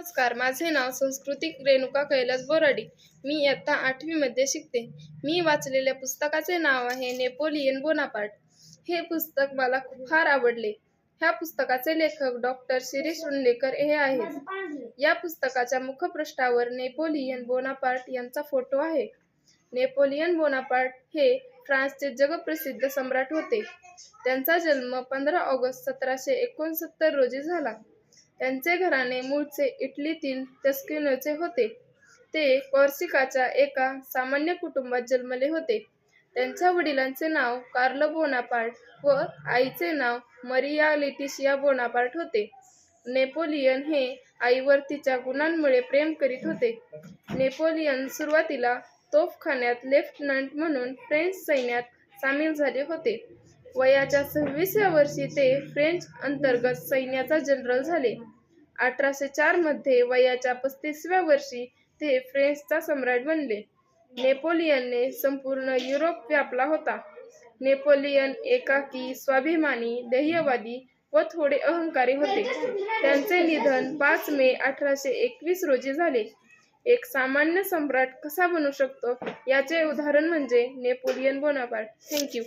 नमस्कार माझे नाव संस्कृतिक रेणुका कैलास बोराडी. मी इयत्ता आठवीमध्ये शिकते. मी वाचलेल्या पुस्तकाचे नाव आहे नेपोलियन बोनापार्ट. हे पुस्तक मला फार आवडले. ह्या पुस्तकाचे लेखक डॉक्टर शिरीष उंडेकर हे आहेत. या पुस्तकाच्या मुखपृष्ठावर नेपोलियन बोनापार्ट यांचा फोटो आहे. नेपोलियन बोनापार्ट हे फ्रान्सचे जगप्रसिद्ध सम्राट होते. त्यांचा जन्म पंधरा ऑगस्ट सतराशे एकोणसत्तर रोजी झाला. त्यांचे घराणे मूळचे इटलीतील तस्किनोचे होते. ते कॉर्सिकाच्या एका सामान्य कुटुंबात जन्मले होते. त्यांच्या वडिलांचे नाव कार्लो बोनापार्ट व आईचे नाव मरिया लेटिशिया बोनापार्ट होते. नेपोलियन हे आईवर तिच्या गुणांमुळे प्रेम करीत होते. नेपोलियन सुरुवातीला तोफखान्यात लेफ्टनंट म्हणून फ्रेंच सैन्यात सामील झाले होते. वयाच्या सव्वीसव्या वर्षी ते फ्रेंच अंतर्गत सैन्याचा जनरल झाले. अठराशे चारमध्ये वयाच्या पस्तीसव्या वर्षी ते फ्रेंचचा सम्राट बनले. नेपोलियनने संपूर्ण युरोप व्यापला होता. नेपोलियन एकाकी स्वाभिमानी ध्येयवादी व थोडे अहंकारी होते. त्यांचे निधन पाच मे अठराशे एकवीस रोजी झाले. एक सामान्य सम्राट कसा बनू शकतो? याचे उदाहरण म्हणजे नेपोलियन बोनापार्ट. थँक्यू.